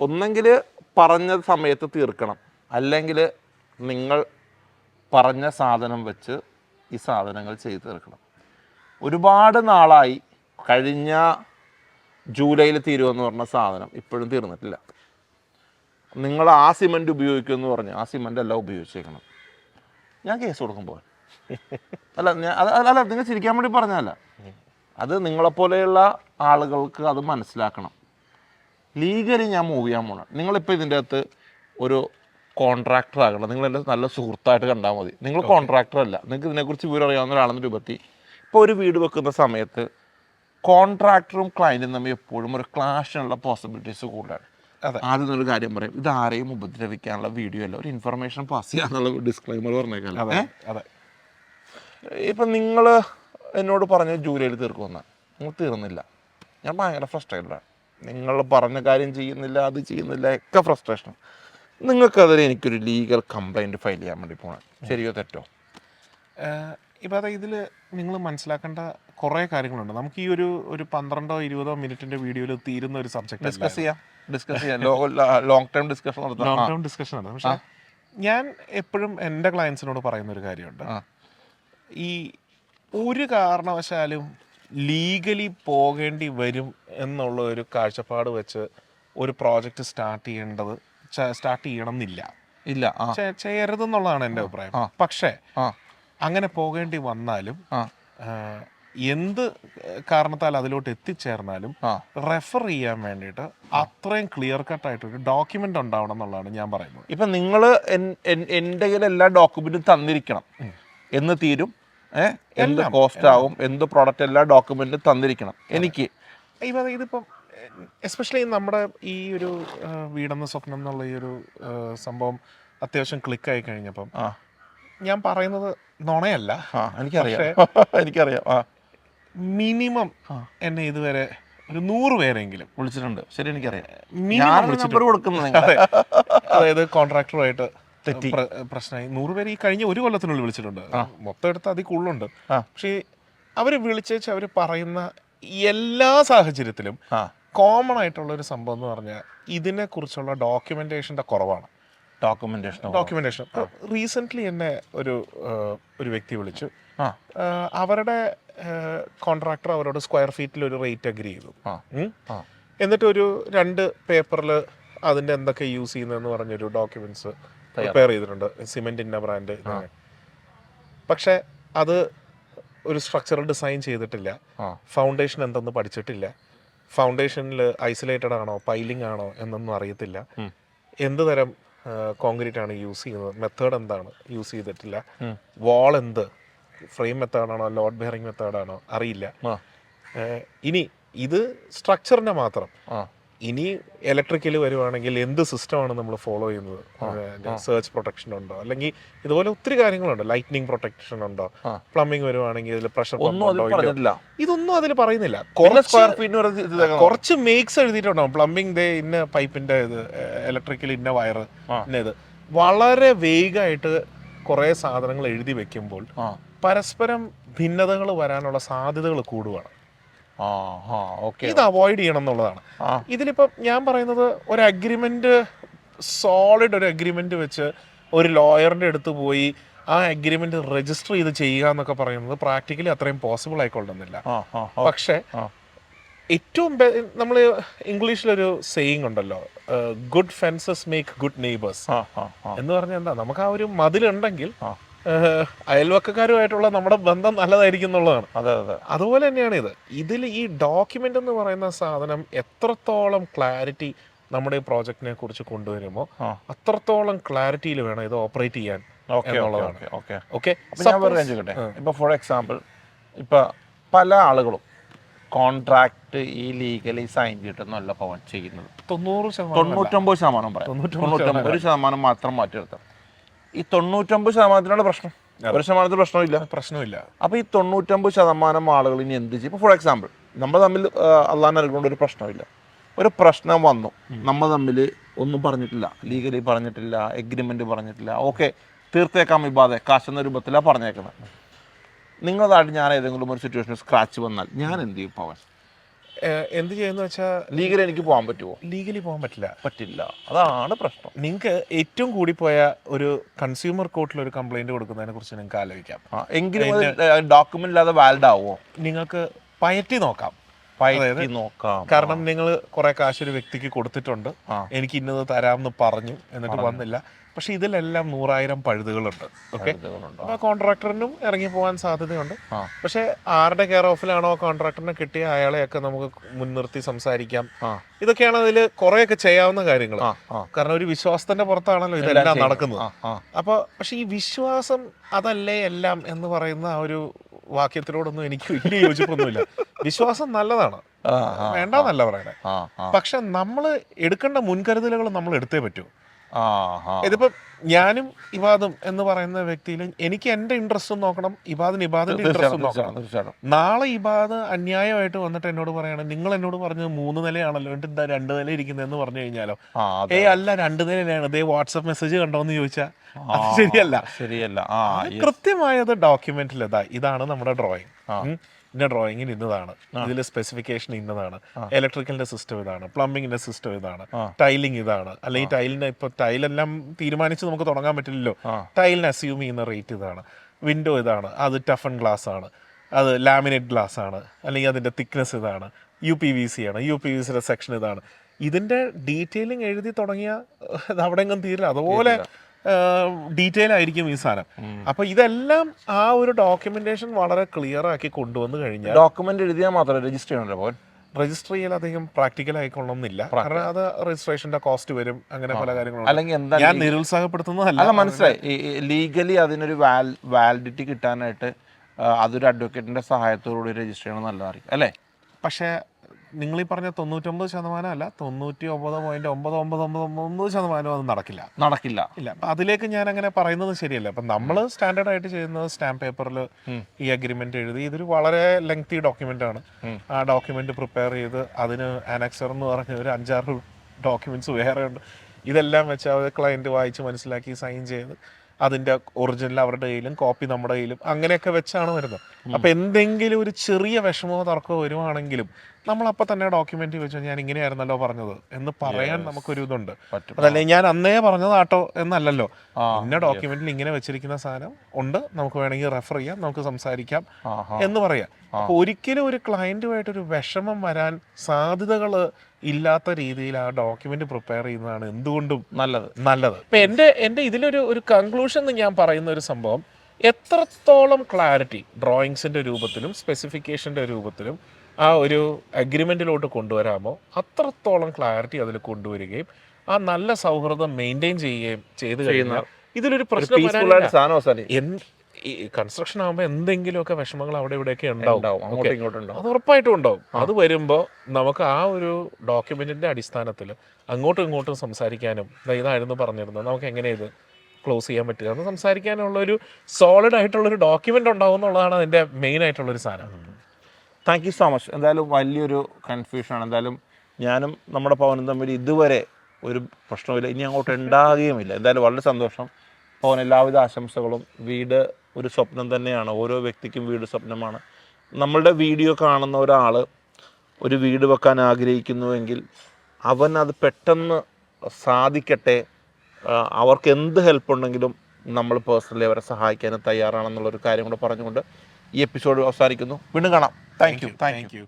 ഒന്നെങ്കിൽ പറഞ്ഞ സമയത്ത് തീർക്കണം. അല്ലെങ്കിൽ നിങ്ങൾ പറഞ്ഞ സാധനം വെച്ച് ഈ സാധനങ്ങൾ ചെയ്ത് തീർക്കണം. ഒരുപാട് നാളായി കഴിഞ്ഞ ജൂലൈയിൽ തീരുമെന്ന് പറഞ്ഞ സാധനം ഇപ്പോഴും തീർന്നിട്ടില്ല. നിങ്ങൾ ആ സിമന്റ് ഉപയോഗിക്കുമെന്ന് പറഞ്ഞു ആ സിമന്റ് എല്ലാം ഉപയോഗിച്ചേക്കണം. ഞാൻ കേസ് കൊടുക്കുമ്പോൾ അല്ല ഞാൻ അല്ല നിങ്ങൾ ചിരിക്കാൻ വേണ്ടി പറഞ്ഞതല്ല. അത് നിങ്ങളെപ്പോലെയുള്ള ആളുകൾക്ക് അത് മനസ്സിലാക്കണം. ലീഗലി ഞാൻ മൂവ് ചെയ്യാൻ പോകണം നിങ്ങളിപ്പോൾ ഇതിന്റെ അകത്ത് ഒരു കോൺട്രാക്ടർ ആകണം. നിങ്ങൾ എന്റെ നല്ല സുഹൃത്തായിട്ട് കണ്ടാൽ മതി. നിങ്ങൾ കോൺട്രാക്ടർ അല്ല. നിങ്ങൾക്ക് ഇതിനെക്കുറിച്ച് വിവരം അറിയാവുന്ന ഒരാളെന്ന രൂപത്തിൽ ഇപ്പോൾ ഒരു വീട് വെക്കുന്ന സമയത്ത് കോൺട്രാക്ടറും ക്ലയന്റും തമ്മിൽ എപ്പോഴും ഒരു ക്ലാഷിനുള്ള പോസിബിലിറ്റീസ് കൂടുതലാണ്. അതെ. ആദ്യം നിന്നൊരു കാര്യം പറയും. ഇത് ആരെയും ഉപദ്രവിക്കാനുള്ള വീഡിയോ അല്ല. ഒരു ഇൻഫർമേഷൻ പാസ് ചെയ്യാന്നുള്ള ഡിസ്ക്ലൈമർ പറഞ്ഞേക്കാം അതെ അതെ. ഇപ്പം നിങ്ങൾ എന്നോട് പറഞ്ഞ ജൂലൈയിൽ തീർക്കുമെന്നാണ് നിങ്ങൾ തീർന്നില്ല. ഞാൻ ഭയങ്കര ഫ്രസ്ട്രേറ്റഡാണ് നിങ്ങൾ പറഞ്ഞ കാര്യം ചെയ്യുന്നില്ല അത് ചെയ്യുന്നില്ല ഒക്കെ ഫ്രസ്ട്രേഷൻ നിങ്ങൾക്കതിൽ എനിക്കൊരു ലീഗൽ കംപ്ലൈന്റ് ഫയൽ ചെയ്യാൻ വേണ്ടി പോകണം ശരിയോ തെറ്റോ? ഇപ്പം അതെ ഇതിൽ നിങ്ങൾ മനസ്സിലാക്കേണ്ട കുറേ കാര്യങ്ങളുണ്ട്. നമുക്ക് ഈ ഒരു ഒരു പന്ത്രണ്ടോ ഇരുപതോ മിനിറ്റിന്റെ വീഡിയോയിൽ തീരുന്ന ഒരു സബ്ജക്റ്റ് ഡിസ്കസ് ചെയ്യാം. ഡിസ്കസ് ചെയ്യാം. Long time discussion long time term discussion ആണ് പക്ഷേ ഞാൻ എപ്പോഴും എന്റെ ക്ലയൻസിനോട് പറയുന്ന ഒരു കാര്യമുണ്ട്. ഈ ഒരു കാരണവശാലും ലീഗലി പോകേണ്ടി വരും എന്നുള്ള ഒരു കാഴ്ചപ്പാട് വെച്ച് ഒരു പ്രോജക്റ്റ് സ്റ്റാർട്ട് ചെയ്യേണ്ടത് സ്റ്റാർട്ട് ചെയ്യണം എന്നില്ല ഇല്ല ചെയ്യരുതെന്നുള്ളതാണ് എന്റെ അഭിപ്രായം. പക്ഷേ അങ്ങനെ പോകേണ്ടി വന്നാലും എന്ത് കാരണത്താൽ അതിലോട്ട് എത്തിച്ചേർന്നാലും റെഫർ ചെയ്യാൻ വേണ്ടിയിട്ട് അത്രയും ക്ലിയർ കട്ട് ആയിട്ട് ഒരു ഡോക്യുമെന്റ് ഉണ്ടാവണം എന്നുള്ളതാണ് ഞാൻ പറയുന്നത്. ഇപ്പൊ നിങ്ങൾ എന്റെ കയ്യിൽ എല്ലാ ഡോക്യുമെന്റും തന്നിരിക്കണം. എന്ന് തീരും. എന്ത് കോസ്റ്റ് ആവും എന്ത് പ്രോഡക്റ്റ് എല്ലാ ഡോക്യുമെന്റും തന്നിരിക്കണം. എനിക്ക് ഇപ്പം ഇതിപ്പം എസ്പെഷ്യലി നമ്മുടെ ഈ ഒരു വീടെന്ന സ്വപ്നം എന്നുള്ള ഈ ഒരു സംഭവം അത്യാവശ്യം ക്ലിക്കായി കഴിഞ്ഞപ്പം ആ. ഞാൻ പറയുന്നത് നുണയല്ല. എനിക്കറിയാം. എനിക്കറിയാം. മിനിമം എന്നെ ഇതുവരെ ഒരു നൂറ് പേരെങ്കിലും വിളിച്ചിട്ടുണ്ട്. ശരി എനിക്കറിയാം. കൊടുക്കുന്നത് അതായത് കോൺട്രാക്ടറുമായിട്ട് തെറ്റി. പ്രശ്നമായി. നൂറ് പേര് ഈ കഴിഞ്ഞ ഒരു കൊല്ലത്തിനുള്ളിൽ വിളിച്ചിട്ടുണ്ട്. മൊത്തം എടുത്ത് അതിൽ കൂടുതലുണ്ട്. പക്ഷേ അവർ വിളിച്ചേച്ച് അവർ പറയുന്ന എല്ലാ സാഹചര്യത്തിലും കോമൺ ആയിട്ടുള്ള ഒരു സംഭവം എന്ന് പറഞ്ഞാൽ ഇതിനെ കുറിച്ചുള്ള ഡോക്യുമെന്റേഷന്റെ കുറവാണ്. ഡോക്യുമെന്റേഷൻ ഡോക്യുമെന്റേഷൻ റീസെന്റ് എന്നെ ഒരു ഒരു വ്യക്തി വിളിച്ചു. അവരുടെ കോൺട്രാക്ടർ അവരോട് സ്ക്വയർ ഫീറ്റിൽ ഒരു റേറ്റ് അഗ്രി ചെയ്തു. എന്നിട്ട് ഒരു രണ്ട് പേപ്പറിൽ അതിന്റെ എന്തൊക്കെ യൂസ് ചെയ്യുന്നതെന്ന് പറഞ്ഞൊരു ഡോക്യുമെന്റ്സ് പ്രിപ്പയർ ചെയ്തിട്ടുണ്ട്. സിമെന്റ് ഇന്ന ബ്രാൻഡ് പക്ഷെ അത് ഒരു സ്ട്രക്ചറൽ ഡിസൈൻ ചെയ്തിട്ടില്ല. ഫൗണ്ടേഷൻ എന്തെന്ന് പഠിച്ചിട്ടില്ല. ഫൗണ്ടേഷനിൽ ഐസൊലേറ്റഡ് ആണോ പൈലിംഗ് ആണോ എന്നൊന്നും അറിയത്തില്ല. എന്ത് തരം കോൺക്രീറ്റ് ആണ് യൂസ് ചെയ്യുന്നത്? മെത്തേഡ് എന്താണ് യൂസ് ചെയ്തിട്ടില്ല? വാൾ എന്ത്? ഫ്രെയിം മെത്തേഡാണോ ലോഡ് ബെയറിംഗ് മെത്തേഡാണോ അറിയില്ല. ഇനി ഇത് സ്ട്രക്ചറിനെ മാത്രം. ഇനി ഇലക്ട്രിക്കൽ വരുവാണെങ്കിൽ എന്ത് സിസ്റ്റമാണ് നമ്മൾ ഫോളോ ചെയ്യുന്നത്? സെർച്ച് പ്രൊട്ടക്ഷൻ ഉണ്ടോ? അല്ലെങ്കിൽ ഇതുപോലെ ഒത്തിരി കാര്യങ്ങളുണ്ട്. ലൈറ്റ്നിങ് പ്രൊട്ടക്ഷൻ ഉണ്ടോ. പ്ലംബിംഗ് വരുവാണെങ്കിൽ ഇതിൽ പ്രഷർ ഇതൊന്നും അതിൽ പറയുന്നില്ല. കുറച്ച് മേക്സ് എഴുതിയിട്ടുണ്ടാവും. പ്ലംബിംഗ് ദേ ഇന്ന പൈപ്പിന്റെ ഇത് ഇലക്ട്രിക്കൽ ഇന്ന വയർ. ഇന്ന ഇത്. വളരെ വേഗമായിട്ട് കുറേ സാധനങ്ങൾ എഴുതി വെക്കുമ്പോൾ പരസ്പരം ഭിന്നതകൾ വരാനുള്ള സാധ്യതകൾ കൂടുകയാണ് ഓക്കെ ഇത് അവോയ്ഡ് ചെയ്യണം എന്നുള്ളതാണ്. ഇതിലിപ്പം ഞാൻ പറയുന്നത് ഒരു അഗ്രിമെന്റ് സോളിഡ് ഒരു അഗ്രിമെന്റ് വെച്ച് ഒരു ലോയറിന്റെ അടുത്ത് പോയി ആ അഗ്രിമെന്റ് രജിസ്റ്റർ ചെയ്ത് ചെയ്യുക എന്നൊക്കെ പറയുന്നത് പ്രാക്ടിക്കലി അത്രയും പോസിബിൾ ആയിക്കൊള്ളുന്നില്ല. പക്ഷേ ഏറ്റവും നമ്മൾ ഇംഗ്ലീഷിലൊരു സെയിങ് ഉണ്ടല്ലോ good fences make good neighbours എന്ന് പറഞ്ഞാൽ എന്താ നമുക്ക് ആ ഒരു മതിലുണ്ടെങ്കിൽ അയൽവക്കക്കാരുമായിട്ടുള്ള നമ്മുടെ ബന്ധം നല്ലതായിരിക്കും എന്നുള്ളതാണ്. അതെ അതെ. അതുപോലെ തന്നെയാണ് ഇത്. ഇതിൽ ഈ ഡോക്യുമെന്റ് എന്ന് പറയുന്ന സാധനം എത്രത്തോളം ക്ലാരിറ്റി നമ്മുടെ ഈ പ്രോജക്റ്റിനെ കുറിച്ച് കൊണ്ടുവരുമോ. അത്രത്തോളം ക്ലാരിറ്റിയിൽ വേണം ഇത് ഓപ്പറേറ്റ് ചെയ്യാൻ ഇപ്പൊ എന്നുള്ളതാണ്. Okay okay. ഓക്കെ അപ്പം ഞാൻ പറയാൻ ചോദിക്കട്ടെ? ഇപ്പോൾ ഫോർ എക്സാമ്പിൾ ഇപ്പോൾ പല ആളുകളും കോൺട്രാക്ട് ഈ ലീഗലി സൈൻ ചെയ്തിട്ടൊന്നുമല്ല പവൻ ചെയ്യുന്നത്. തൊണ്ണൂറ് ശതമാനം തൊണ്ണൂറ്റൊമ്പത് ശതമാനം പറയാം. തൊണ്ണൂറ്റൊമ്പത് ശതമാനം മാത്രം മാറ്റി നിർത്താം ഈ തൊണ്ണൂറ്റൊമ്പത് ശതമാനത്തിനുള്ള പ്രശ്നം. ഒരു ശതമാനത്തിൽ പ്രശ്നമില്ല. പ്രശ്നമില്ല. അപ്പോൾ ഈ തൊണ്ണൂറ്റൊമ്പത് ശതമാനം ആളുകൾ ഇനി എന്ത് ചെയ്യും? ഇപ്പോൾ ഫോർ എക്സാമ്പിൾ നമ്മൾ തമ്മിൽ അള്ളാൻ നൽകുകൊണ്ട് ഒരു പ്രശ്നമില്ല. ഒരു പ്രശ്നം വന്നു. നമ്മൾ തമ്മിൽ ഒന്നും പറഞ്ഞിട്ടില്ല. ലീഗലി പറഞ്ഞിട്ടില്ല എഗ്രിമെന്റ് പറഞ്ഞിട്ടില്ല. ഓക്കെ തീർത്തേക്കാം വിവാദെ കാശെന്ന രൂപത്തിലാണ് പറഞ്ഞേക്കുന്നത്. നിങ്ങളതായിട്ട് ഞാൻ ഏതെങ്കിലും ഒരു സിറ്റുവേഷൻ സ്ക്രാച്ച് വന്നാൽ ഞാൻ എന്ത് ചെയ്യും പവൻ? എന്ത് ചെയ്യുന്ന വെച്ചാൽ ലീഗൽ എനിക്ക് പോകാൻ പറ്റുമോ ലീഗലി പോകാൻ പറ്റില്ല. പറ്റില്ല. അതാണ് പ്രശ്നം. നിങ്ങൾക്ക് ഏറ്റവും കൂടി പോയ ഒരു കൺസ്യൂമർ കോർട്ടിൽ ഒരു കംപ്ലൈന്റ് കൊടുക്കുന്നതിനെ കുറിച്ച് നിങ്ങൾക്ക് ആലോചിക്കാം. എങ്കിലും ഡോക്യുമെന്റ് ഇല്ലാതെ വാലിഡ് ആവുമോ നിങ്ങൾക്ക് പയറ്റി നോക്കാം. നോക്കാം. കാരണം നിങ്ങൾ കുറെ കാശ് ഒരു വ്യക്തിക്ക് കൊടുത്തിട്ടുണ്ട്. എനിക്ക് ഇന്നത് തരാമെന്ന് പറഞ്ഞു. എന്നിട്ട് വന്നില്ല. പക്ഷെ ഇതിലെല്ലാം നൂറായിരം പഴുതുകളുണ്ട്. ഓക്കെ ഇതുകൊണ്ടുണ്ടോ? അപ്പൊ കോൺട്രാക്ടറിനും ഇറങ്ങി പോകാൻ സാധ്യതയുണ്ട് പക്ഷേ ആരുടെ കെയർ ഓഫിലാണോ കോൺട്രാക്ടറിനെ കിട്ടിയ അയാളെയൊക്കെ നമുക്ക് മുൻനിർത്തി സംസാരിക്കാം. ഇതൊക്കെയാണ് അതിൽ കുറെയൊക്കെ ചെയ്യാവുന്ന കാര്യങ്ങൾ. കാരണം ഒരു വിശ്വാസത്തിന്റെ പുറത്താണല്ലോ ഇതെല്ലാം നടക്കുന്നത്. അപ്പോൾ പക്ഷേ അപ്പൊ പക്ഷെ ഈ വിശ്വാസം അതല്ലേ എല്ലാം എന്ന് പറയുന്ന ആ ഒരു വാക്യത്തിനോടൊന്നും എനിക്ക് വലിയ യോജിപ്പൊന്നുമില്ല. വിശ്വാസം നല്ലതാണ്. വേണ്ടെന്നല്ല പറയണേ. പക്ഷെ നമ്മൾ എടുക്കേണ്ട മുൻകരുതലുകൾ നമ്മൾ എടുത്തേ പറ്റൂ. ഇതിപ്പോ ഞാനും ഇബാദും എന്ന് പറയുന്ന വ്യക്തിയിൽ എനിക്ക് എന്റെ ഇൻട്രസ്റ്റും നോക്കണം ഇബാദിന് ഇബാദിന്റെ ഇൻട്രസ്റ്റും നോക്കണം. തീർച്ചയായിട്ടും. നാളെ ഇബാദ് അന്യായമായിട്ട് വന്നിട്ട് എന്നോട് പറയണം നിങ്ങൾ എന്നോട് പറഞ്ഞത് മൂന്ന് നിലയാണല്ലോ എന്നിട്ട് ഇതാ രണ്ട് നില ഇരിക്കുന്നതെന്ന് പറഞ്ഞു കഴിഞ്ഞാലോ? ഏ അല്ല രണ്ട് നിലയാണ് ഇതേ വാട്സപ്പ് മെസ്സേജ് കണ്ടോന്ന് ചോദിച്ചാൽ ശരിയല്ല. ശരിയല്ല. കൃത്യമായത് ഡോക്യുമെന്റിൽ ഇതാ ഇതാണ് നമ്മുടെ ഡ്രോയിങ്. ഇതിന്റെ ഡ്രോയിങ്ങിന് ഇന്നതാണ്. ഇതിൽ സ്പെസിഫിക്കേഷൻ ഇന്നതാണ്. ഇലക്ട്രിക്കലിന്റെ സിസ്റ്റം ഇതാണ്. പ്ലംബിങ്ങിന്റെ സിസ്റ്റം ഇതാണ്. ടൈലിംഗ് ഇതാണ്. അല്ലെങ്കിൽ ടൈലിന്റെ ഇപ്പൊ ടൈലെല്ലാം തീരുമാനിച്ച് നമുക്ക് തുടങ്ങാൻ പറ്റില്ലല്ലോ. ടൈലിന് അസ്യൂം ചെയ്യുന്ന റേറ്റ് ഇതാണ്. വിൻഡോ ഇതാണ്. അത് ടഫൺ ഗ്ലാസ് ആണ്. അത് ലാമിനേറ്റ് ഗ്ലാസ് ആണ്. അല്ലെങ്കിൽ അതിന്റെ തിക്നെസ് ഇതാണ്. യു പി വി സി ആണ്. യു പി വി സിയുടെ സെക്ഷൻ ഇതാണ്. ഇതിന്റെ ഡീറ്റെയിലിംഗ് എഴുതി തുടങ്ങിയ അത് അവിടെ എങ്ങും തീരില്ല. അതുപോലെ ഡീറ്റെയിൽ ആയിരിക്കും ഈ സാധനം. അപ്പൊ ഇതെല്ലാം ആ ഒരു ഡോക്യുമെന്റേഷൻ വളരെ ക്ലിയർ ആക്കി കൊണ്ടുവന്നു കഴിഞ്ഞാൽ ഡോക്യുമെന്റ് എഴുതിയാൽ മാത്രമേ രജിസ്റ്റർ ചെയ്യണല്ലോ രജിസ്റ്റർ ചെയ്യാൻ അധികം പ്രാക്ടിക്കൽ ആയിക്കൊള്ളണമെന്നില്ല കാരണം അത് രജിസ്ട്രേഷന്റെ കോസ്റ്റ് വരും അങ്ങനെ പല കാര്യങ്ങളും അല്ലെങ്കിൽ എന്താ ഞാൻ നിരുത്സാഹപ്പെടുത്തുന്നതല്ല. അല്ല മനസ്സിലായി. ലീഗലി അതിനൊരു വാലിഡിറ്റി കിട്ടാനായിട്ട് അതൊരു അഡ്വക്കേറ്റിന്റെ സഹായത്തോടുകൂടി രജിസ്റ്റർ ചെയ്യണം നല്ലതായിരിക്കും അല്ലേ? പക്ഷേ നിങ്ങൾ ഈ പറഞ്ഞ തൊണ്ണൂറ്റൊമ്പത് ശതമാനം അല്ല തൊണ്ണൂറ്റി ഒമ്പത് പോയിന്റ് ഒമ്പത് ഒമ്പത് ഒമ്പത് ഒമ്പത് ശതമാനം അത് നടക്കില്ല. നടക്കില്ല. ഇല്ല അതിലേക്ക് ഞാൻ അങ്ങനെ പറയുന്നത് ശരിയല്ല. അപ്പൊ നമ്മൾ സ്റ്റാൻഡേർഡ് ആയിട്ട് ചെയ്യുന്നത് സ്റ്റാമ്പ് പേപ്പറിൽ ഈ അഗ്രിമെന്റ് എഴുതി ഇതൊരു വളരെ ലെങ്തി ഡോക്യുമെന്റ് ആണ്. ആ ഡോക്യുമെന്റ് പ്രിപ്പയർ ചെയ്ത് അതിന് അനക്സർ എന്ന് പറഞ്ഞ ഒരു അഞ്ചാറ് ഡോക്യുമെന്റ്സ് വേറെ ഉണ്ട്. ഇതെല്ലാം വെച്ച് അവർ ക്ലയന്റ് വായിച്ച് മനസ്സിലാക്കി സൈൻ ചെയ്ത് അതിന്റെ ഒറിജിനൽ അവരുടെ കയ്യിലും കോപ്പി നമ്മുടെ കയ്യിലും അങ്ങനെയൊക്കെ വെച്ചാണ് വരുന്നത്. അപ്പൊ എന്തെങ്കിലും ഒരു ചെറിയ വിഷമമോ തർക്കമോ വരുവാണെങ്കിലും നമ്മൾ അപ്പൊ തന്നെ ഡോക്യുമെന്റ് വെച്ച് ഞാൻ ഇങ്ങനെയായിരുന്നല്ലോ പറഞ്ഞത് എന്ന് പറയാൻ നമുക്കൊരു ഇതുണ്ട്. അതല്ലേ ഞാൻ അന്നേ പറഞ്ഞതാട്ടോ എന്നല്ലല്ലോ. ഇന്ന ഡോക്യുമെന്റിൽ ഇങ്ങനെ വെച്ചിരിക്കുന്ന സാധനം ഉണ്ട്. നമുക്ക് വേണമെങ്കിൽ റെഫർ ചെയ്യാം നമുക്ക് സംസാരിക്കാം എന്ന് പറയാം. അപ്പൊ ഒരിക്കലും ഒരു ക്ലയന്റുമായിട്ട് ഒരു വിഷമം വരാൻ സാധ്യതകൾ ഇല്ലാത്ത രീതിയിൽ ആ ഡോക്യുമെന്റ് പ്രിപ്പയർ ചെയ്യുന്നതാണ് എന്തുകൊണ്ടും നല്ലത്. നല്ലത്. ഇപ്പൊ എന്റെ എന്റെ ഇതിലൊരു ഒരു കൺക്ലൂഷൻ എന്ന് ഞാൻ പറയുന്ന ഒരു സംഭവം എത്രത്തോളം ക്ലാരിറ്റി ഡ്രോയിങ്സിന്റെ രൂപത്തിലും സ്പെസിഫിക്കേഷന്റെ രൂപത്തിലും ആ ഒരു അഗ്രിമെന്റിലോട്ട് കൊണ്ടുവരാമോ? അത്രത്തോളം ക്ലാരിറ്റി അതിൽ കൊണ്ടുവരികയും ആ നല്ല സൗഹൃദം മെയിന്റെയിൻ ചെയ്യുകയും ചെയ്തു കഴിഞ്ഞാൽ ഇതിലൊരു പ്രശ്നം ഈ കൺസ്ട്രക്ഷൻ ആകുമ്പോൾ എന്തെങ്കിലുമൊക്കെ വിഷമങ്ങൾ അവിടെ ഇവിടെയൊക്കെ ഉണ്ടാവും. അത് ഉറപ്പായിട്ടും ഉണ്ടാവും. അത് വരുമ്പോൾ നമുക്ക് ആ ഒരു ഡോക്യുമെന്റിന്റെ അടിസ്ഥാനത്തിൽ അങ്ങോട്ടും ഇങ്ങോട്ടും സംസാരിക്കാനും ഇതായിരുന്നു പറഞ്ഞിരുന്നത് നമുക്ക് എങ്ങനെ ഇത് ക്ലോസ് ചെയ്യാൻ പറ്റുക? എന്ന് സംസാരിക്കാനുള്ള ഒരു സോളിഡ് ആയിട്ടുള്ള ഒരു ഡോക്യുമെന്റ് ഉണ്ടാവും എന്നുള്ളതാണ് അതിന്റെ മെയിൻ ആയിട്ടുള്ള ഒരു സാധനം താങ്ക് യു സോ മച്ച് എന്തായാലും വലിയൊരു കൺഫ്യൂഷനാണ് എന്തായാലും ഞാനും നമ്മുടെ പവനും തമ്മിൽ ഇതുവരെ ഒരു പ്രശ്നമില്ല ഇനി അങ്ങോട്ട് ഉണ്ടാകുകയുമില്ല. എന്തായാലും വളരെ സന്തോഷം. പവൻ എല്ലാവിധ ആശംസകളും. വീട് ഒരു സ്വപ്നം തന്നെയാണ്. ഓരോ വ്യക്തിക്കും വീട് സ്വപ്നമാണ്. നമ്മളുടെ വീഡിയോ കാണുന്ന ഒരാൾ ഒരു വീട് വെക്കാൻ ആഗ്രഹിക്കുന്നുവെങ്കിൽ അവൻ അത് പെട്ടെന്ന് സാധിക്കട്ടെ. അവർക്ക് എന്ത് ഹെൽപ്പ് ഉണ്ടെങ്കിലും നമ്മൾ പേഴ്സണലി അവരെ സഹായിക്കാനും തയ്യാറാണെന്നുള്ളൊരു കാര്യം കൂടെ പറഞ്ഞുകൊണ്ട് ഈ എപ്പിസോഡ് അവസാനിക്കുന്നു. വീണ്ടും കാണാം. Thank you thank you